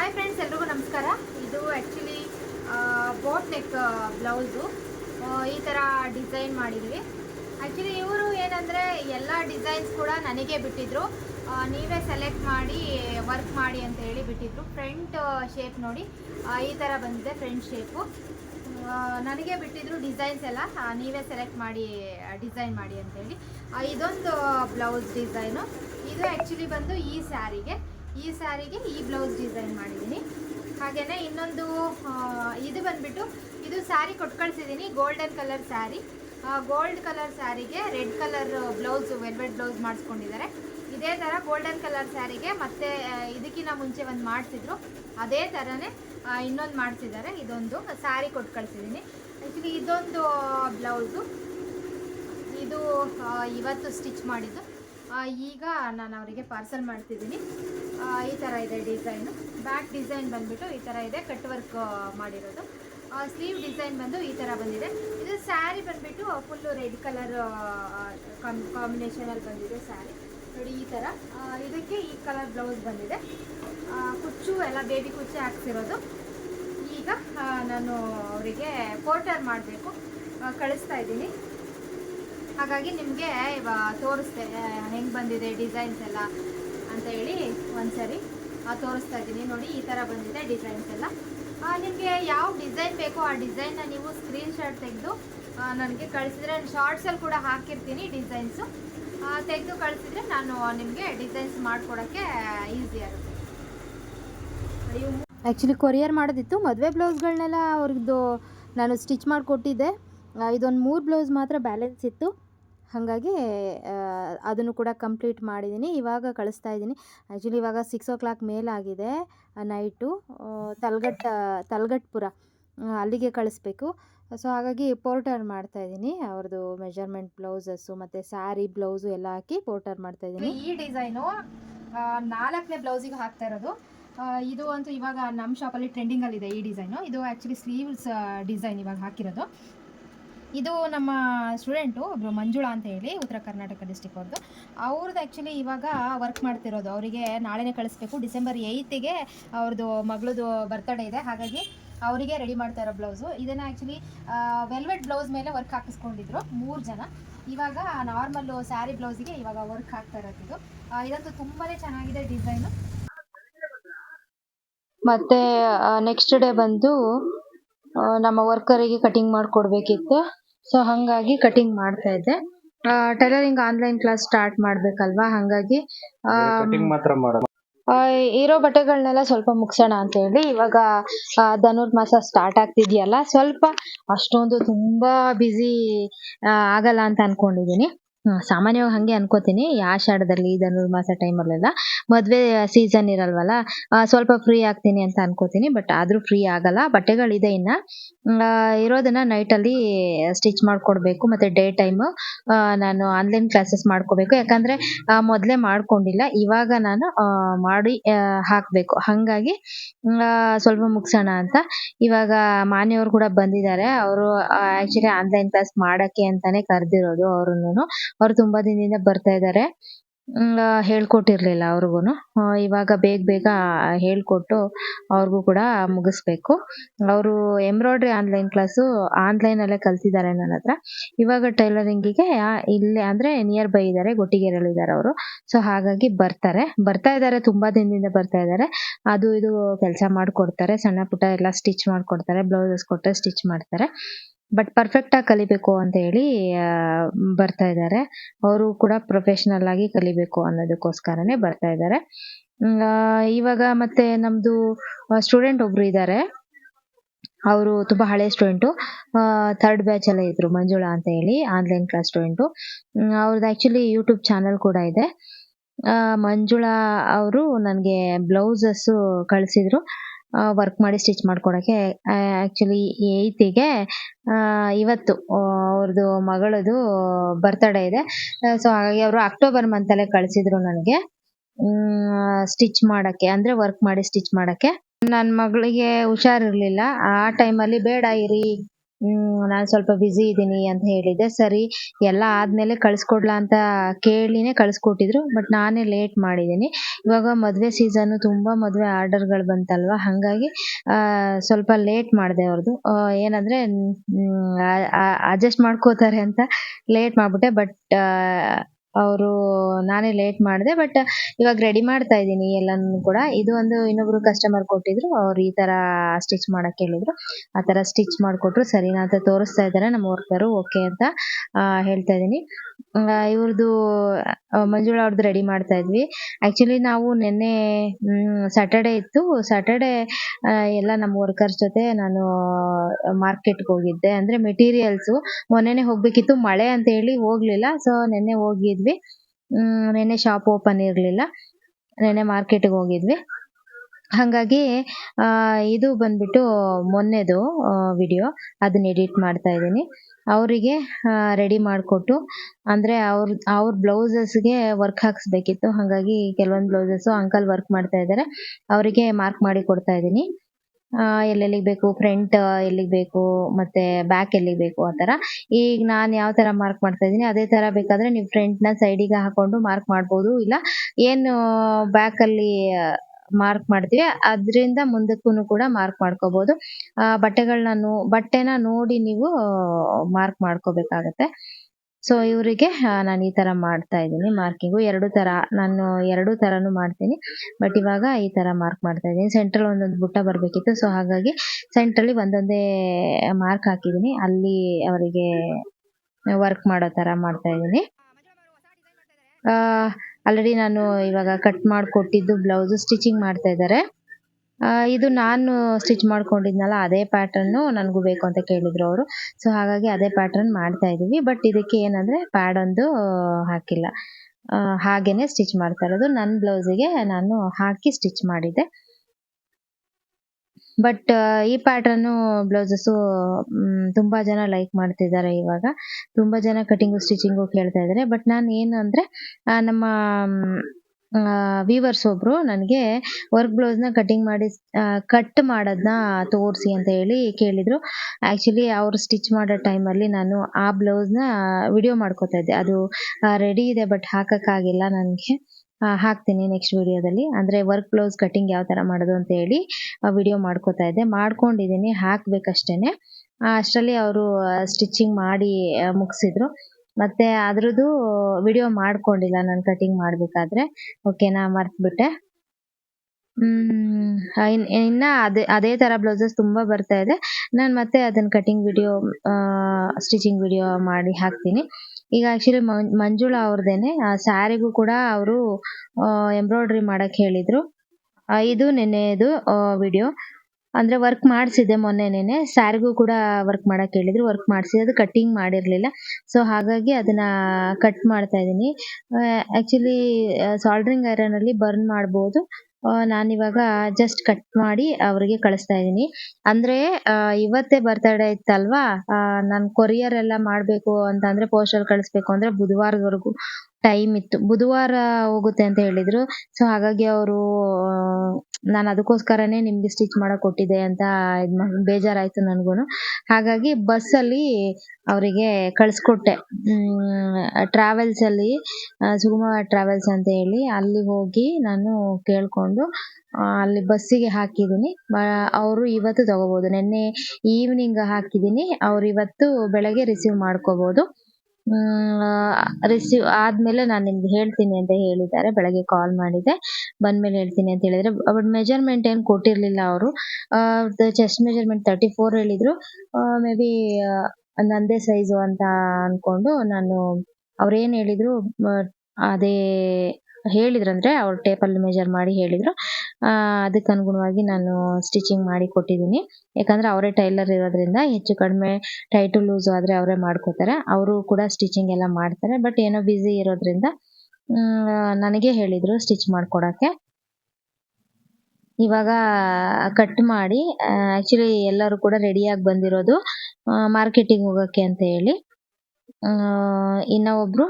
Hi friends ಎಲ್ರಿಗೂ ನಮಸ್ಕಾರ. ಇದು ಆ್ಯಕ್ಚುಲಿ ಬೋಟ್ ನೆಕ್ ಬ್ಲೌಸು ಈ ಥರ ಡಿಸೈನ್ ಮಾಡಿದ್ವಿ. ಆ್ಯಕ್ಚುಲಿ ಇವರು ಏನಂದರೆ ಎಲ್ಲ ಡಿಸೈನ್ಸ್ ಕೂಡ ನನಗೆ ಬಿಟ್ಟಿದ್ರು. ನೀವೇ ಸೆಲೆಕ್ಟ್ ಮಾಡಿ ವರ್ಕ್ ಮಾಡಿ ಅಂತ ಹೇಳಿ ಬಿಟ್ಟಿದ್ರು. ಫ್ರಂಟ್ ಶೇಪ್ ನೋಡಿ. ಈ ಥರ ಬಂದಿದೆ ಫ್ರಂಟ್ ಶೇಪು ನನಗೆ ಬಿಟ್ಟಿದ್ರು ಡಿಸೈನ್ಸ್ ಎಲ್ಲ. ನೀವೇ ಸೆಲೆಕ್ಟ್ ಮಾಡಿ ಡಿಸೈನ್ ಮಾಡಿ ಅಂತೇಳಿ ಇದೊಂದು ಬ್ಲೌಸ್ ಡಿಸೈನು ಇದು ಆ್ಯಕ್ಚುಲಿ ಬಂದು ಈ ಸ್ಯಾರಿಗೆ ಈ ಸ್ಯಾರಿಗೆ ಈ ಬ್ಲೌಸ್ ಡಿಸೈನ್ ಮಾಡಿದ್ದೀನಿ. ಹಾಗೆಯೇ ಇನ್ನೊಂದು ಇದು ಬಂದ್ಬಿಟ್ಟು, ಇದು ಸ್ಯಾರಿ ಕೊಟ್ಟು ಕಳಿಸಿದ್ದೀನಿ golden colour sari. Gold colour ಸ್ಯಾರಿಗೆ red colour blouse, velvet blouse ಮಾಡಿಸ್ಕೊಂಡಿದ್ದಾರೆ. ಇದೇ ಥರ ಗೋಲ್ಡನ್ ಕಲರ್ ಸ್ಯಾರಿಗೆ ಮತ್ತೆ ಇದಕ್ಕಿಂತ ಮುಂಚೆ ಒಂದು ಮಾಡಿಸಿದ್ರು. ಅದೇ ಥರನೇ ಇನ್ನೊಂದು ಮಾಡಿಸಿದ್ದಾರೆ. ಇದೊಂದು ಸ್ಯಾರಿ ಕೊಟ್ಟು ಕಳಿಸಿದ್ದೀನಿ ಆ್ಯಕ್ಚುಲಿ ಇದೊಂದು ಬ್ಲೌಸು. ಇದು ಇವತ್ತು ಸ್ಟಿಚ್ ಮಾಡಿದ್ದು. ಈಗ ನಾನು ಅವರಿಗೆ ಪಾರ್ಸಲ್ ಮಾಡ್ತಿದ್ದೀನಿ. ಈ ಥರ ಇದೆ ಡಿಸೈನು. ಬ್ಯಾಕ್ ಡಿಸೈನ್ ಬಂದುಬಿಟ್ಟು ಈ ಥರ ಇದೆ, ಕಟ್ ವರ್ಕ್ ಮಾಡಿರೋದು. ಸ್ಲೀವ್ ಡಿಸೈನ್ ಬಂದು ಈ ಥರ ಬಂದಿದೆ. ಇದು ಸ್ಯಾರಿ ಬಂದುಬಿಟ್ಟು ಫುಲ್ಲು ರೆಡ್ ಕಲರ್ ಕಾಂಬಿನೇಷನಲ್ಲಿ ಬಂದಿದೆ ಸ್ಯಾರಿ. ನೋಡಿ, ಈ ಥರ ಇದಕ್ಕೆ ಈ ಕಲರ್ ಬ್ಲೌಸ್ ಬಂದಿದೆ. ಕುಚ್ಚು ಎಲ್ಲ ಬೇಬಿ ಕುಚ್ಚು ಹಾಕ್ಸಿರೋದು. ಈಗ ನಾನು ಅವರಿಗೆ ಪೋರ್ಟರ್ ಮಾಡಬೇಕು. ಕಳಿಸ್ತಾ ಇದ್ದೀನಿ. ಹಾಗಾಗಿ ನಿಮಗೆ ಇವಾಗ ತೋರಿಸ್ತೆ ಹೆಂಗೆ ಬಂದಿದೆ ಡಿಸೈನ್ಸ್ ಎಲ್ಲ. ಅಂತ ಹೇಳಿ ಒಂದ್ಸರಿ ತೋರಿಸ್ತಾ ಇದ್ದೀನಿ. ನೋಡಿ, ಈ ಥರ ಬಂದಿದೆ ಡಿಸೈನ್ಸ್ ಎಲ್ಲ. ನಿಮಗೆ ಯಾವ ಡಿಸೈನ್ ಬೇಕೋ ಆ ಡಿಸೈನ್ನ ನೀವು ಸ್ಕ್ರೀನ್ ಸ್ಕ್ರೀನ್ಶಾಟ್ ತೆಗೆದು ನನಗೆ ಕಳಿಸಿದ್ರೆ ಶಾರ್ಟ್ಸಲ್ಲಿ ಕೂಡ ಹಾಕಿರ್ತೀನಿ ಡಿಸೈನ್ಸು ತೆಗೆದು ಕಳಿಸಿದ್ರೆ ನಾನು ನಿಮಗೆ ಡಿಸೈನ್ಸ್ ಮಾಡಿಕೊಡೋಕ್ಕೆ ಈಸಿ ಆಗುತ್ತೆ. ಆ್ಯಕ್ಚುಲಿ ಕೊರಿಯರ್ ಮಾಡೋದಿತ್ತು. ಮದುವೆ ಬ್ಲೌಸ್ಗಳನ್ನೆಲ್ಲ ಅವ್ರದ್ದು ನಾನು ಸ್ಟಿಚ್ ಮಾಡಿಕೊಟ್ಟಿದ್ದೆ. ಇದೊಂದು ಮೂರು ಬ್ಲೌಸ್ ಮಾತ್ರ ಬ್ಯಾಲೆನ್ಸ್ ಇತ್ತು. ಹಾಗಾಗಿ ಅದನ್ನು ಕೂಡ ಕಂಪ್ಲೀಟ್ ಮಾಡಿದ್ದೀನಿ. ಇವಾಗ ಕಳಿಸ್ತಾ ಇದ್ದೀನಿ. ಆ್ಯಕ್ಚುಲಿ ಇವಾಗ ಸಿಕ್ಸ್ ಓ ಕ್ಲಾಕ್ ಮೇಲಾಗಿದೆ ನೈಟು ತಲ್ಗಟ್ಟ ತಲ್ಗಟ್ಪುರ ಅಲ್ಲಿಗೆ ಕಳಿಸ್ಬೇಕು. ಸೊ, ಹಾಗಾಗಿ ಪೋರ್ಟರ್ ಮಾಡ್ತಾ ಇದ್ದೀನಿ. ಅವ್ರದ್ದು ಮೆಜರ್ಮೆಂಟ್ ಬ್ಲೌಸಸ್ಸು ಮತ್ತು ಸ್ಯಾರಿ ಬ್ಲೌಸು ಎಲ್ಲ ಹಾಕಿ ಪೋರ್ಟರ್ ಮಾಡ್ತಾ ಇದ್ದೀನಿ. ಈ ಡಿಸೈನು ನಾಲ್ಕನೇ ಬ್ಲೌಸಿಗೆ ಹಾಕ್ತಾ ಇರೋದು. ಇದು ಅಂತೂ ಇವಾಗ ನಮ್ಮ ಶಾಪಲ್ಲಿ ಟ್ರೆಂಡಿಂಗಲ್ಲಿದೆ ಈ ಡಿಸೈನು ಇದು ಆ್ಯಕ್ಚುಲಿ ಸ್ಲೀವ್ಸ್ ಡಿಸೈನ್ ಇವಾಗ ಹಾಕಿರೋದು. ಇದು ನಮ್ಮ ಸ್ಟೂಡೆಂಟು ಒಬ್ಬರು ಮಂಜುಳಾ ಅಂತ ಹೇಳಿ ಉತ್ತರ ಕರ್ನಾಟಕ ಡಿಸ್ಟಿಕ್ ಅವ್ರದ್ದು ಅವ್ರದ್ದು ಆ್ಯಕ್ಚುಲಿ ಇವಾಗ ವರ್ಕ್ ಮಾಡ್ತಿರೋದು. ಅವರಿಗೆ ನಾಳೆನೇ ಕಳಿಸ್ಬೇಕು. ಡಿಸೆಂಬರ್ ಏಯ್ತಿಗೆ ಅವ್ರದ್ದು ಮಗಳದು ಬರ್ತಡೇ ಇದೆ. ಹಾಗಾಗಿ ಅವರಿಗೆ ರೆಡಿ ಮಾಡ್ತಾ ಇರೋ ಬ್ಲೌಸು ಇದನ್ನು ಆ್ಯಕ್ಚುಲಿ ವೆಲ್ವೆಟ್ ಬ್ಲೌಸ್ ಮೇಲೆ ವರ್ಕ್ ಹಾಕಿಸ್ಕೊಂಡಿದ್ರು ಮೂರು ಜನ. ಇವಾಗ ನಾರ್ಮಲ್ಲು ಸ್ಯಾರಿ ಬ್ಲೌಸಿಗೆ ಇವಾಗ ವರ್ಕ್ ಹಾಕ್ತಾ ಇರೋದು ಇದಂತೂ ತುಂಬಾ ಚೆನ್ನಾಗಿದೆ ಡಿಸೈನು ಮತ್ತು ನೆಕ್ಸ್ಟ್ ಡೇ ಬಂದು ನಮ್ಮ ವರ್ಕರಿಗೆ ಕಟಿಂಗ್ ಮಾಡಿಕೊಡ್ಬೇಕಿತ್ತು. ಸೊ ಹಾಗಾಗಿ ಕಟಿಂಗ್ ಮಾಡ್ತಾ ಇದ್ದೆ. ಟೈಲರಿಂಗ್ ಆನ್ಲೈನ್ ಕ್ಲಾಸ್ ಸ್ಟಾರ್ಟ್ ಮಾಡ್ಬೇಕಲ್ವಾ? ಹಾಗಾಗಿ ಆ, ಕಟಿಂಗ್ ಮಾತ್ರ ಮಾಡೋದು. ಆ, ಇರೋ ಬಟ್ಟೆಗಳನ್ನೆಲ್ಲ ಸ್ವಲ್ಪ ಮುಗಿಸೋಣ ಅಂತ ಹೇಳಿ ಇವಾಗ ಧನುರ್ಮಾಸ ಸ್ಟಾರ್ಟ್ ಆಗ್ತಿದ್ಯಲ್ಲ? ಸ್ವಲ್ಪ ಅಷ್ಟೊಂದು ತುಂಬಾ ಬ್ಯುಸಿ ಆಗಲ್ಲ ಅಂತ ಅನ್ಕೊಂಡಿದ್ದೀನಿ ಸಾಮಾನ್ಯವಾಗಿ ಹಂಗೆ ಅನ್ಕೋತೀನಿ. ಈ ಆಷಾಢದಲ್ಲಿ ಧನುರ್ಮಾಸ ಟೈಮಲ್ಲೆಲ್ಲ ಮದ್ವೆ ಸೀಸನ್ ಇರಲ್ವಲ್ಲ ಆ, ಸ್ವಲ್ಪ ಫ್ರೀ ಆಗ್ತೀನಿ ಅಂತ ಅನ್ಕೋತೀನಿ ಬಟ್ ಆದ್ರೂ ಫ್ರೀ ಆಗಲ್ಲ. ಬಟ್ಟೆಗಳಿದೆ ಇನ್ನ. ಇರೋದನ್ನ ನೈಟಲ್ಲಿ ಸ್ಟಿಚ್ ಮಾಡ್ಕೊಡ್ಬೇಕು. ಮತ್ತೆ ಡೇ ಟೈಮ್ ನಾನು ಆನ್ಲೈನ್ ಕ್ಲಾಸಸ್ ಮಾಡ್ಕೋಬೇಕು. ಯಾಕಂದ್ರೆ ಮೊದಲೇ ಮಾಡ್ಕೊಂಡಿಲ್ಲ. ಇವಾಗ ನಾನು ಆ, ಮಾಡಿ ಹಾಕ್ಬೇಕು. ಹಾಗಾಗಿ ಆ, ಸ್ವಲ್ಪ ಮುಗಿಸೋಣ ಅಂತ. ಇವಾಗ ಮಾನ್ಯವ್ರು ಕೂಡ ಬಂದಿದ್ದಾರೆ. ಅವರು ಆಕ್ಚುಲಿ ಆನ್ಲೈನ್ ಕ್ಲಾಸ್ ಮಾಡಕ್ಕೆ ಅಂತಾನೆ ಕರೆದಿರೋದು ಅವ್ರನ್ನು. ಅವ್ರು ತುಂಬಾ ದಿನದಿಂದ ಬರ್ತಾ ಇದ್ದಾರೆ ಹೇಳ್ಕೊಟ್ಟಿರ್ಲಿಲ್ಲ ಅವ್ರಿಗೂ ಇವಾಗ ಬೇಗ ಬೇಗ ಹೇಳ್ಕೊಟ್ಟು ಅವ್ರಿಗೂ ಕೂಡ ಮುಗಿಸ್ಬೇಕು. ಅವರು ಎಂಬ್ರಾಯ್ಡ್ರಿ ಆನ್ಲೈನ್ ಕ್ಲಾಸು ಆನ್ಲೈನಲ್ಲೇ ಕಲ್ತಿದ್ದಾರೆ ನನ್ನ ಹತ್ರ. ಇವಾಗ ಟೈಲರಿಂಗಿಗೆ ಇಲ್ಲೇ ಅಂದರೆ ನಿಯರ್ ಬೈ ಇದ್ದಾರೆ ಗೊಟ್ಟಿಗೆರಲ್ಲಿದ್ದಾರೆ ಅವರು. ಸೊ ಹಾಗಾಗಿ ಬರ್ತಾರೆ. ಬರ್ತಾ ಇದ್ದಾರೆ ತುಂಬ ದಿನದಿಂದ ಬರ್ತಾ ಇದ್ದಾರೆ ಅದು ಇದು ಕೆಲಸ ಮಾಡಿಕೊಡ್ತಾರೆ. ಸಣ್ಣ ಪುಟ್ಟ ಎಲ್ಲ ಸ್ಟಿಚ್ ಮಾಡಿಕೊಡ್ತಾರೆ, ಬ್ಲೌಸಸ್ ಕೊಟ್ಟರೆ ಸ್ಟಿಚ್ ಮಾಡ್ತಾರೆ. ಬಟ್ ಪರ್ಫೆಕ್ಟಾಗಿ ಕಲಿಬೇಕು ಅಂತ ಹೇಳಿ ಬರ್ತಾ ಇದ್ದಾರೆ. ಅವರು ಕೂಡ ಪ್ರೊಫೆಷನಲ್ ಆಗಿ ಕಲಿಬೇಕು ಅನ್ನೋದಕ್ಕೋಸ್ಕರನೇ ಬರ್ತಾ ಇದ್ದಾರೆ. ಇವಾಗ ಮತ್ತೆ ನಮ್ಮದು ಸ್ಟೂಡೆಂಟ್ ಒಬ್ರು ಇದ್ದಾರೆ. ಅವರು ತುಂಬಾ ಹಳೆ ಸ್ಟೂಡೆಂಟು ಥರ್ಡ್ ಬ್ಯಾಚಲ್ಲೇ ಇದ್ರು, ಮಂಜುಳಾ ಅಂತ ಹೇಳಿ ಆನ್ಲೈನ್ ಕ್ಲಾಸ್ ಸ್ಟೂಡೆಂಟು ಅವ್ರದ್ದು ಆ್ಯಕ್ಚುಲಿ ಯೂಟ್ಯೂಬ್ ಚಾನಲ್ ಕೂಡ ಇದೆ. ಮಂಜುಳಾ ಅವರು ನನಗೆ ಬ್ಲೌಸಸ್ಸು ಕಳಿಸಿದ್ರು. ವರ್ಕ್ ಮಾಡಿ ಸ್ಟಿಚ್ ಮಾಡ್ಕೊಡಕ್ಕೆ ಆ್ಯಕ್ಚುಲಿ ಏಯ್ತಿಗೆ ಇವತ್ತು ಅವ್ರದ್ದು ಮಗಳದು ಬರ್ತಡೇ ಇದೆ. ಸೊ ಹಾಗಾಗಿ ಅವರು ಅಕ್ಟೋಬರ್ ಮಂತಲ್ಲೇ ಕಳಿಸಿದ್ರು ನನಗೆ. ಸ್ಟಿಚ್ ಮಾಡೋಕ್ಕೆ, ಅಂದರೆ ವರ್ಕ್ ಮಾಡಿ ಸ್ಟಿಚ್ ಮಾಡೋಕ್ಕೆ. ನನ್ನ ಮಗಳಿಗೆ ಹುಷಾರಿರಲಿಲ್ಲ. ಆ ಟೈಮಲ್ಲಿ ಬೇಡ ಇರಿ. ನಾನು ಸ್ವಲ್ಪ ಬ್ಯುಸಿ ಇದ್ದೀನಿ ಅಂತ ಹೇಳಿದ್ದೆ. ಸರಿ, ಎಲ್ಲ ಆದ್ಮೇಲೆ ಕಳಿಸ್ಕೊಡ್ಲಾ ಅಂತ ಕೇಳಿನೇ ಕಳಿಸ್ಕೊಟ್ಟಿದ್ರು ಬಟ್ ನಾನೇ ಲೇಟ್ ಮಾಡಿದ್ದೀನಿ. ಇವಾಗ ಮದುವೆ ಸೀಸನ್ ತುಂಬಾ ಮದುವೆ ಆರ್ಡರ್ಗಳು ಬಂತಲ್ವಾ? ಹಾಗಾಗಿ ಸ್ವಲ್ಪ ಲೇಟ್ ಮಾಡಿದೆ ಅವ್ರದ್ದು ಏನಂದ್ರೆ ಅಡ್ಜಸ್ಟ್ ಮಾಡ್ಕೋತಾರೆ ಅಂತ ಲೇಟ್ ಮಾಡ್ಬಿಟ್ಟೆ ಬಟ್ ಅವರು ನಾನೇ ಲೇಟ್ ಮಾಡಿದೆ ಬಟ್ ಇವಾಗ ರೆಡಿ ಮಾಡ್ತಾ ಇದ್ದೀನಿ ಎಲ್ಲಾನು ಕೂಡ. ಇದು ಒಂದು ಇನ್ನೊಬ್ರು ಕಸ್ಟಮರ್ ಕೊಟ್ಟಿದ್ರು, ಅವ್ರು ಈ ತರ ಸ್ಟಿಚ್ ಮಾಡಕ್ ಹೇಳಿದ್ರು. ಆ ತರ ಸ್ಟಿಚ್ ಮಾಡಿಕೊಟ್ರು ಸರಿನಾ ಅಂತ ತೋರಿಸ್ತಾ ಇದ್ದಾರೆ, ನಮ್ಮ ವರ್ಕರು ಓಕೆ ಅಂತ ಹೇಳ್ತಾ ಇದ್ದೀನಿ. ಇವ್ರದ್ದು ಮಂಜುಳಾ ಅವ್ರದ್ದು ರೆಡಿ ಮಾಡ್ತಾ ಇದ್ವಿ. ಆ್ಯಕ್ಚುಲಿ ನಾವು ನಿನ್ನೆ ಸ್ಯಾಟರ್ಡೆ ಇತ್ತು. ಸ್ಯಾಟರ್ಡೇ ಎಲ್ಲ ನಮ್ಮ ವರ್ಕರ್ಸ್ ಜೊತೆ ನಾನು ಮಾರ್ಕೆಟ್ಗೆ ಹೋಗಿದ್ದೆ. ಅಂದ್ರೆ ಮೆಟೀರಿಯಲ್ಸು ಮೊನ್ನೆನೇ ಹೋಗ್ಬೇಕಿತ್ತು. ಮಳೆ ಅಂತ ಹೇಳಿ ಹೋಗ್ಲಿಲ್ಲ. ಸೊ ನಿನ್ನೆ ಹೋಗಿದ್ವಿ. ನಿನ್ನೆ ಶಾಪ್ ಓಪನ್ ಇರಲಿಲ್ಲ. ನಿನ್ನೆ ಮಾರ್ಕೆಟ್ಗೆ ಹೋಗಿದ್ವಿ. ಹಾಗಾಗಿ ಇದು ಬಂದ್ಬಿಟ್ಟು ಮೊನ್ನೆದು ವಿಡಿಯೋ ಅದನ್ನ ಎಡಿಟ್ ಮಾಡ್ತಾ ಇದ್ದೀನಿ. ಅವರಿಗೆ ರೆಡಿ ಮಾಡಿಕೊಟ್ಟು, ಅಂದರೆ ಅವ್ರ ಅವ್ರ ಬ್ಲೌಸಸ್ಗೆ ವರ್ಕ್ ಹಾಕಿಸ್ಬೇಕಿತ್ತು. ಹಾಗಾಗಿ ಕೆಲವೊಂದು ಬ್ಲೌಸಸ್ಸು ಅಂಕಲ್ ವರ್ಕ್ ಮಾಡ್ತಾ ಇದ್ದಾರೆ ಅವರಿಗೆ ಮಾರ್ಕ್ ಮಾಡಿ ಕೊಡ್ತಾ ಇದ್ದೀನಿ. ಎಲ್ಲೆಲ್ಲಿಗೆ ಬೇಕು? ಫ್ರಂಟ್ ಎಲ್ಲಿಗೆ ಬೇಕು? ಮತ್ತೆ ಬ್ಯಾಕ್ ಎಲ್ಲಿಗೆ ಬೇಕು? ಆ ಥರ. ಈಗ ನಾನು ಯಾವ ಥರ ಮಾರ್ಕ್ ಮಾಡ್ತಾ ಇದ್ದೀನಿ? ಅದೇ ಥರ ಬೇಕಾದರೆ ನೀವು ಫ್ರಂಟ್ನ ಸೈಡಿಗೆ ಹಾಕೊಂಡು ಮಾರ್ಕ್ ಮಾಡ್ಬೋದು. ಇಲ್ಲ, ಏನು ಬ್ಯಾಕಲ್ಲಿ ಮಾರ್ಕ್ ಮಾಡ್ತೀವಿ. ಅದರಿಂದ ಮುಂದಕ್ಕೂ ಕೂಡ ಮಾರ್ಕ್ ಮಾಡ್ಕೋಬೋದು. ಬಟ್ಟೆಗಳನ್ನ ನೋ, ಬಟ್ಟೆನ ನೋಡಿ ನೀವು ಮಾರ್ಕ್ ಮಾಡ್ಕೋಬೇಕಾಗತ್ತೆ. ಸೊ ಇವರಿಗೆ ನಾನು ಈ ತರ ಮಾಡ್ತಾ ಇದ್ದೀನಿ ಮಾರ್ಕಿಂಗು ಎರಡು ತರ, ನಾನು ಎರಡು ತರನು ಮಾಡ್ತೀನಿ. ಬಟ್ ಇವಾಗ ಈ ತರ ಮಾರ್ಕ್ ಮಾಡ್ತಾ ಇದ್ದೀನಿ. ಸೆಂಟ್ರಲ್ ಒಂದೊಂದು ಬುಟ್ಟ ಬರಬೇಕಿತ್ತು. ಸೊ ಹಾಗಾಗಿ ಸೆಂಟ್ರಲ್ಲಿ ಒಂದೊಂದೇ ಮಾರ್ಕ್ ಹಾಕಿದೀನಿ ಅಲ್ಲಿ ಅವರಿಗೆ ವರ್ಕ್ ಮಾಡೋ ತರ ಮಾಡ್ತಾ ಇದ್ದೀನಿ. ಆಲ್ರೆಡಿ ನಾನು ಇವಾಗ ಕಟ್ ಮಾಡಿಕೊಟ್ಟಿದ್ದು ಬ್ಲೌಸು ಸ್ಟಿಚಿಂಗ್ ಮಾಡ್ತಾ ಇದ್ದಾರೆ. ಇದು ನಾನು ಸ್ಟಿಚ್ ಮಾಡ್ಕೊಂಡಿದ್ನಲ್ಲ, ಅದೇ ಪ್ಯಾಟರ್ನು ನನಗೂ ಬೇಕು ಅಂತ ಕೇಳಿದ್ರು ಅವರು. ಸೊ ಹಾಗಾಗಿ ಅದೇ ಪ್ಯಾಟರ್ನ್ ಮಾಡ್ತಾ ಇದ್ದೀವಿ. ಬಟ್ ಇದಕ್ಕೆ ಏನಂದರೆ ಪ್ಯಾಡ್ ಒಂದು ಹಾಕಿಲ್ಲ. ಹಾಗೇನೆ ಸ್ಟಿಚ್ ಮಾಡ್ತಾ ಇರೋದು. ನನ್ನ ಬ್ಲೌಸಿಗೆ ನಾನು ಹಾಕಿ ಸ್ಟಿಚ್ ಮಾಡಿದ್ದೆ. ಬಟ್ ಈ ಪ್ಯಾಟರ್ನ್ ಬ್ಲೌಸಸ್ ತುಂಬಾ ಜನ ಲೈಕ್ ಮಾಡ್ತಿದ್ದಾರೆ ಇವಾಗ. ತುಂಬಾ ಜನ ಕಟಿಂಗು ಸ್ಟಿಚಿಂಗು ಕೇಳ್ತಾ ಇದ್ದಾರೆ ಬಟ್ ನಾನು ಏನು ಅಂದ್ರೆ ನಮ್ಮ ವೀವರ್ಸ್ ಒಬ್ರು ನನಗೆ ವರ್ಕ್ ಬ್ಲೌಸ್ನ ಕಟಿಂಗ್ ಮಾಡಿ ಕಟ್ ಮಾಡೋದನ್ನ ತೋರಿಸಿ ಅಂತ ಹೇಳಿ ಕೇಳಿದ್ರು. ಆಕ್ಚುಲಿ ಅವ್ರು ಸ್ಟಿಚ್ ಮಾಡೋ ಟೈಮಲ್ಲಿ ನಾನು ಆ ಬ್ಲೌಸ್ನ ವಿಡಿಯೋ ಮಾಡ್ಕೋತಾ ಇದ್ದೆ. ಅದು ರೆಡಿ ಇದೆ ಬಟ್ ಹಾಕೋಕ್ಕಾಗಿಲ್ಲ ನನಗೆ. ಹಾಕ್ತೀನಿ ನೆಕ್ಸ್ಟ್ ವಿಡಿಯೋದಲ್ಲಿ ಅಂದರೆ ವರ್ಕ್ ಬ್ಲೌಸ್ ಕಟಿಂಗ್ ಯಾವ ಥರ ಮಾಡೋದು ಅಂತ ಹೇಳಿ ವಿಡಿಯೋ ಮಾಡ್ಕೋತಾ ಇದ್ದೆ. ಮಾಡ್ಕೊಂಡಿದ್ದೀನಿ ಹಾಕಬೇಕಷ್ಟೇ ಅಷ್ಟರಲ್ಲಿ ಅವರು ಸ್ಟಿಚಿಂಗ್ ಮಾಡಿ ಮುಗಿಸಿದ್ರು. ಮತ್ತು ಅದ್ರದ್ದು ವಿಡಿಯೋ ಮಾಡ್ಕೊಂಡಿಲ್ಲ ನಾನು ಕಟಿಂಗ್ ಮಾಡಬೇಕಾದ್ರೆ. ಓಕೆನಾ ಮರ್ತ್ಬಿಟ್ಟೆ. ಇನ್ನು ಅದೇ ಅದೇ ಥರ ಬ್ಲೌಸಸ್ ತುಂಬ ಬರ್ತಾ ಇದೆ. ನಾನು ಮತ್ತೆ ಅದನ್ನು ಕಟಿಂಗ್ ವಿಡಿಯೋ ಸ್ಟಿಚಿಂಗ್ ವಿಡಿಯೋ ಮಾಡಿ ಹಾಕ್ತೀನಿ. ಈಗ ಆಕ್ಚುಲಿ ಮಂಜುಳಾ ಅವ್ರದೇನೆ, ಆ ಸ್ಯಾರಿಗೂ ಕೂಡ ಅವರು ಎಂಬ್ರಾಯ್ಡ್ರಿ ಮಾಡಕ್ ಹೇಳಿದ್ರು. ಇದು ನೆನೆದು ವಿಡಿಯೋ ಅಂದ್ರೆ ವರ್ಕ್ ಮಾಡಿಸಿದ್ದೆ ನೆನೆ ಸ್ಯಾರಿಗೂ ಕೂಡ ವರ್ಕ್ ಮಾಡೋಕ್ಕೆ ಹೇಳಿದ್ರು ವರ್ಕ್ ಮಾಡಿಸಿ ಅದು ಕಟ್ಟಿಂಗ್ ಮಾಡಿರಲಿಲ್ಲ. ಸೊ ಹಾಗಾಗಿ ಅದನ್ನ ಕಟ್ ಮಾಡ್ತಾ ಇದ್ದೀನಿ. ಆಕ್ಚುಲಿ ಸಾಲ್ಡ್ರಿಂಗ್ ಅಲ್ಲಿ ಬರ್ನ್ ಮಾಡ್ಬೋದು ಇವಾಗ ಜಸ್ಟ್ ಕಟ್ ಮಾಡಿ ಅವರಿಗೆ ಕಳಿಸ್ತಾ ಇದ್ದೀನಿ. ಅಂದ್ರೆ ಇವತ್ತೇ ಬರ್ತಡೇ ಇತ್ತಲ್ವಾ? ನಾನು ಕೊರಿಯರ್ ಎಲ್ಲ ಮಾಡಬೇಕು ಪೋಸ್ಟ್ ಪೋಸ್ಟಲ್ಲಿ ಕಳಿಸ್ಬೇಕು ಅಂದ್ರೆ ಬುಧವಾರದವರೆಗೂ ಟೈಮ್ ಇತ್ತು. ಬುಧವಾರ ಹೋಗುತ್ತೆ ಅಂತ ಹೇಳಿದ್ರು. ಸೊ ಹಾಗಾಗಿ ಅವರು ನಾನು ಅದಕ್ಕೋಸ್ಕರನೇ ನಿಮಗೆ ಸ್ಟಿಚ್ ಮಾಡೋಕೆ ಕೊಟ್ಟಿದ್ದೆ ಅಂತ ಇದು ಮಾಡಿ ಬೇಜಾರಾಯಿತು ನನಗೂ ಹಾಗಾಗಿ ಬಸ್ಸಲ್ಲಿ ಅವರಿಗೆ ಕಳಿಸ್ಕೊಟ್ಟೆ. ಟ್ರಾವೆಲ್ಸಲ್ಲಿ ಸುಗಮ ಟ್ರಾವೆಲ್ಸ್ ಅಂತ ಹೇಳಿ ಅಲ್ಲಿ ಹೋಗಿ ನಾನು ಕೇಳಿಕೊಂಡು ಅಲ್ಲಿ ಬಸ್ಸಿಗೆ ಹಾಕಿದ್ದೀನಿ. ಅವರು ಇವತ್ತು ತಗೋಬೋದು. ನಿನ್ನೆ ಈವ್ನಿಂಗ್ ಹಾಕಿದ್ದೀನಿ. ಅವ್ರು ಇವತ್ತು ಬೆಳಗ್ಗೆ ರಿಸೀವ್ ಮಾಡ್ಕೋಬೋದು. ರಿಸೀವ್ ಆದಮೇಲೆ ನಾನು ನಿಮ್ಗೆ ಹೇಳ್ತೀನಿ ಅಂತ ಹೇಳಿದ್ದಾರೆ. ಬೆಳಗ್ಗೆ ಕಾಲ್ ಮಾಡಿದೆ. ಬಂದ್ಮೇಲೆ ಹೇಳ್ತೀನಿ ಅಂತ ಹೇಳಿದ್ರೆ ಬಟ್ ಮೆಜರ್ಮೆಂಟ್ ಏನು ಕೊಟ್ಟಿರಲಿಲ್ಲ ಅವರು. ಚೆಸ್ಟ್ ಮೆಜರ್ಮೆಂಟ್ ತರ್ಟಿ ಫೋರ್ ಹೇಳಿದ್ರು. ಮೇ ಬಿ ನಂದೇ ಸೈಜು ಅಂತ ಅಂದ್ಕೊಂಡು ನಾನು ಅವ್ರೇನು ಹೇಳಿದ್ರು ಅದೇ ಹೇಳಿದ್ರಂದರೆ ಅವ್ರು ಟೇಪಲ್ಲಿ ಮೆಜರ್ ಮಾಡಿ ಹೇಳಿದರು. ಅದಕ್ಕೆ ಅನುಗುಣವಾಗಿ ನಾನು ಸ್ಟಿಚಿಂಗ್ ಮಾಡಿ ಕೊಟ್ಟಿದ್ದೀನಿ. ಯಾಕಂದರೆ ಅವರೇ ಟೈಲರ್ ಇರೋದ್ರಿಂದ ಹೆಚ್ಚು ಕಡಿಮೆ ಟೈಟು ಲೂಸ್ ಆದರೆ ಅವರೇ ಮಾಡ್ಕೋತಾರೆ. ಅವರು ಕೂಡ ಸ್ಟಿಚಿಂಗ್ ಎಲ್ಲ ಮಾಡ್ತಾರೆ. ಬಟ್ ಏನೋ ಬ್ಯುಸಿ ಇರೋದ್ರಿಂದ ನನಗೆ ಹೇಳಿದರು ಸ್ಟಿಚ್ ಮಾಡಿಕೊಡೋಕ್ಕೆ. ಇವಾಗ ಕಟ್ ಮಾಡಿ ಆ್ಯಕ್ಚುಲಿ ಎಲ್ಲರೂ ಕೂಡ ರೆಡಿಯಾಗಿ ಬಂದಿರೋದು ಮಾರ್ಕೆಟಿಗೆ ಹೋಗೋಕ್ಕೆ ಅಂತ ಹೇಳಿ. ಇನ್ನು ಒಬ್ರು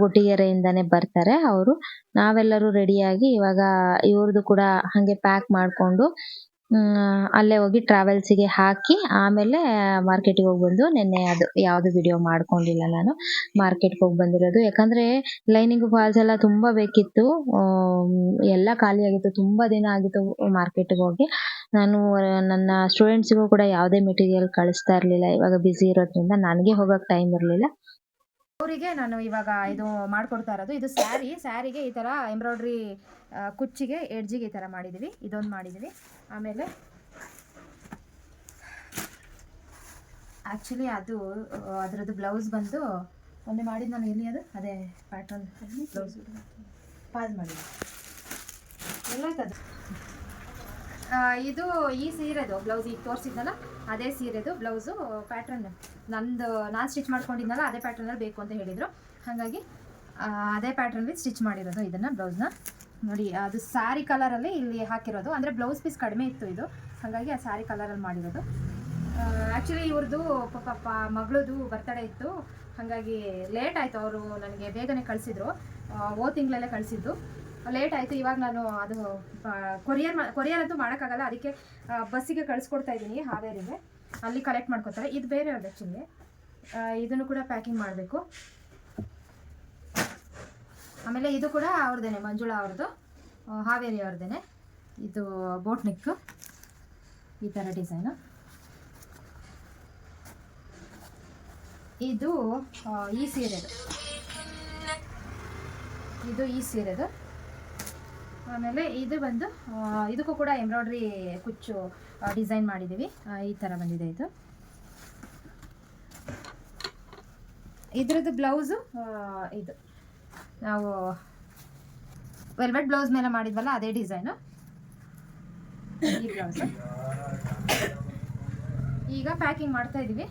ಗುಟ್ಟಿಗೆರೆಯಿಂದನೇ ಬರ್ತಾರೆ ಅವರು. ನಾವೆಲ್ಲರೂ ರೆಡಿಯಾಗಿ ಇವಾಗ ಇವ್ರದ್ದು ಕೂಡ ಹಂಗೆ ಪ್ಯಾಕ್ ಮಾಡಿಕೊಂಡು ಅಲ್ಲೇ ಹೋಗಿ ಟ್ರಾವೆಲ್ಸಿಗೆ ಹಾಕಿ ಆಮೇಲೆ ಮಾರ್ಕೆಟಿಗೆ ಹೋಗಿ ಬಂದು ನಿನ್ನೆ ಅದು ಯಾವುದು ವಿಡಿಯೋ ಮಾಡ್ಕೊಂಡಿಲ್ಲ ನಾನು. ಮಾರ್ಕೆಟ್ಗೆ ಹೋಗಿ ಬಂದಿರೋದು. ಯಾಕಂದ್ರೆ ಲೈನಿಂಗ್ ಫಾಲ್ಸ್ ಎಲ್ಲ ತುಂಬ ಬೇಕಿತ್ತು. ಎಲ್ಲ ಖಾಲಿಯಾಗಿತ್ತು ತುಂಬ ದಿನ ಆಗಿತ್ತು ಮಾರ್ಕೆಟಿಗೆ ಹೋಗಿ. ನಾನು, ನನ್ನ ಸ್ಟೂಡೆಂಟ್ಸಿಗೂ ಕೂಡ ಯಾವುದೇ ಮೆಟೀರಿಯಲ್ ಕಳಿಸ್ತಾ ಇರಲಿಲ್ಲ. ಇವಾಗ ಬ್ಯುಸಿ ಇರೋದ್ರಿಂದ ನನಗೆ ಹೋಗೋಕ್ಕೆ ಟೈಮ್ ಇರಲಿಲ್ಲ. ಅವರಿಗೆ ನಾನು ಇವಾಗ ಇದು ಮಾಡ್ಕೊಡ್ತಾ ಇರೋದು. ಇದು ಸ್ಯಾರಿ. ಸ್ಯಾರಿಗೆ ಈ ಥರ ಎಂಬ್ರಾಯ್ಡ್ರಿ ಕುಚ್ಚಿಗೆ ಎಡ್ಜಿಗೆ ಈ ಥರ ಮಾಡಿದ್ದೀವಿ ಇದೊಂದು ಮಾಡಿದ್ದೀವಿ ಆಮೇಲೆ ಆ್ಯಕ್ಚುಲಿ ಅದು ಅದರದ್ದು ಬ್ಲೌಸ್ ಬಂದು ಮೊನ್ನೆ ಮಾಡಿದ್ದು ನಾನು. ಎಲ್ಲಿ ಅದು? ಅದೇ ಪ್ಯಾಟರ್ನ್ ಬ್ಲೌಸ್ ಪಾಸ್ ಮಾಡಿದ್ದೆ ಎಲ್ಲ ಆ, ಇದು ಈ ಸೀರೆದು ಬ್ಲೌಸ್ ಈಗ ತೋರಿಸಿದ್ನಲ್ಲ, ಅದೇ ಸೀರೆದು ಬ್ಲೌಸು ಪ್ಯಾಟ್ರನ್ ನಂದು, ನಾನು ಸ್ಟಿಚ್ ಮಾಡ್ಕೊಂಡಿದ್ನಲ್ಲ, ಅದೇ ಪ್ಯಾಟ್ರನಲ್ಲಿ ಬೇಕು ಅಂತ ಹೇಳಿದರು. ಹಾಗಾಗಿ ಅದೇ ಪ್ಯಾಟ್ರನಲ್ಲಿ ಸ್ಟಿಚ್ ಮಾಡಿರೋದು ಇದನ್ನು ಬ್ಲೌಸ್ನ ನೋಡಿ, ಅದು ಸ್ಯಾರಿ ಕಲರಲ್ಲಿ ಇಲ್ಲಿ ಹಾಕಿರೋದು. ಅಂದರೆ ಬ್ಲೌಸ್ ಪೀಸ್ ಕಡಿಮೆ ಇತ್ತು ಇದು. ಹಾಗಾಗಿ ಆ ಸ್ಯಾರಿ ಕಲರಲ್ಲಿ ಮಾಡಿರೋದು. ಆ್ಯಕ್ಚುಲಿ ಇವ್ರದ್ದು ಪಾಪ ಮಗಳದು ಬರ್ತಡೇ ಇತ್ತು. ಹಾಗಾಗಿ ಲೇಟ್ ಆಯಿತು, ಅವರು ನನಗೆ ಬೇಗನೆ ಕಳಿಸಿದ್ರು. ಓ ತಿಂಗಳಲ್ಲೇ ಕಳಿಸಿದ್ದು. ಲೇಟ್ ಆಯಿತು, ಇವಾಗ ನಾನು ಅದು ಕೊರಿಯರ್ ಕೊರಿಯರ್ ಅಂತೂ ಮಾಡೋಕ್ಕಾಗಲ್ಲ, ಅದಕ್ಕೆ ಬಸ್ಸಿಗೆ ಕಳಿಸ್ಕೊಡ್ತಾ ಇದ್ದೀನಿ, ಹಾವೇರಿಗೆ. ಅಲ್ಲಿ ಕಲೆಕ್ಟ್ ಮಾಡ್ಕೊತಾರೆ. ಇದು ಬೇರೆ ಅವ್ರದ್ದು ಆ್ಯಕ್ಚುಲಿ ಇದನ್ನು ಕೂಡ ಪ್ಯಾಕಿಂಗ್ ಮಾಡಬೇಕು. ಆಮೇಲೆ ಇದು ಕೂಡ ಅವ್ರದ್ದೇನೆ, ಮಂಜುಳಾ ಅವ್ರದ್ದು. ಹಾವೇರಿ ಅವ್ರದ್ದೇನೆ. ಇದು ಬೋಟ್ ಈ ಥರ ಡಿಸೈನು ಇದು ಈ ಸೀರೆದು. ಇದು ಈ ಸೀರೆದು. ಆಮೇಲೆ ಇದು ಬಂದು ಇದಕ್ಕೂ ಕೂಡ ಎಂಬ್ರಾಯ್ಡ್ರಿ ಕುಚ್ಚು ಡಿಸೈನ್ ಮಾಡಿದ್ದೀವಿ. ಈ ಥರ ಬಂದಿದೆ ಇದು. ಇದರದ್ದು ಬ್ಲೌಸು ಇದು. ನಾವು ವೆಲ್ವೆಟ್ ಬ್ಲೌಸ್ ಮೇಲೆ ಮಾಡಿದ್ವಲ್ಲ, ಅದೇ ಡಿಸೈನು. ಈ ಬ್ಲೌಸು. ಈಗ ಪ್ಯಾಕಿಂಗ್ ಮಾಡ್ತಾ ಇದ್ದೀವಿ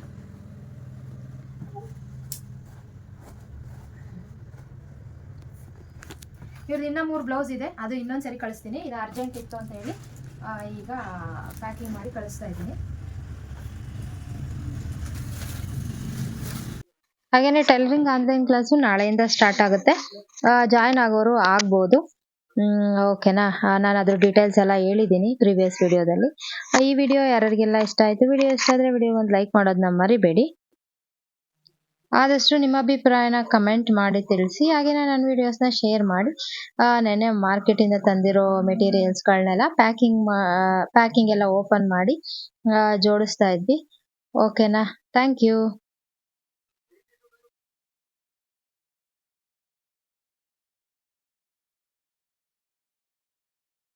ಇವ್ರದ್ದು ಇನ್ನೂ ಮೂರು ಬ್ಲೌಸ್ ಇದೆ. ಅದು ಇನ್ನೊಂದು ಸರಿ ಕಳಿಸ್ತೀನಿ. ಇದು ಅರ್ಜೆಂಟ್ ಇತ್ತು ಅಂತ ಹೇಳಿ ಈಗ ಪ್ಯಾಕಿಂಗ್ ಮಾಡಿ ಕಳಿಸ್ತಾ ಇದ್ದೀನಿ. ಹಾಗೇನೆ ಟೈಲರಿಂಗ್ ಆನ್ಲೈನ್ ಕ್ಲಾಸು ನಾಳೆಯಿಂದ ಸ್ಟಾರ್ಟ್ ಆಗುತ್ತೆ. ಜಾಯಿನ್ ಆಗೋರು ಆಗ್ಬೋದು. ಓಕೆನಾ ನಾನು ಅದ್ರ ಡೀಟೇಲ್ಸ್ ಎಲ್ಲ ಹೇಳಿದ್ದೀನಿ ಪ್ರೀವಿಯಸ್ ವಿಡಿಯೋದಲ್ಲಿ ಈ ವಿಡಿಯೋ ಯಾರಿಗೆಲ್ಲ ಇಷ್ಟ ಆಯಿತು ವಿಡಿಯೋ ಇಷ್ಟ ಆದರೆ ವಿಡಿಯೋ ಒಂದು ಲೈಕ್ ಮಾಡೋದನ್ನ ಮರಿಬೇಡಿ. ಆದಷ್ಟು ನಿಮ್ಮ ಅಭಿಪ್ರಾಯನ ಕಮೆಂಟ್ ಮಾಡಿ ತಿಳಿಸಿ ಹಾಗೆಯೇ ನನ್ನ ವಿಡಿಯೋಸ್ನ ಶೇರ್ ಮಾಡಿ. ನೆನೆ ಮಾರ್ಕೆಟಿಂದ ತಂದಿರೋ ಮೆಟೀರಿಯಲ್ಸ್ಗಳನ್ನೆಲ್ಲ ಪ್ಯಾಕಿಂಗ್ ಪ್ಯಾಕಿಂಗ್ ಎಲ್ಲ ಓಪನ್ ಮಾಡಿ ಜೋಡಿಸ್ತಾ ಇದ್ವಿ. ಓಕೆನಾ ಥ್ಯಾಂಕ್ ಯು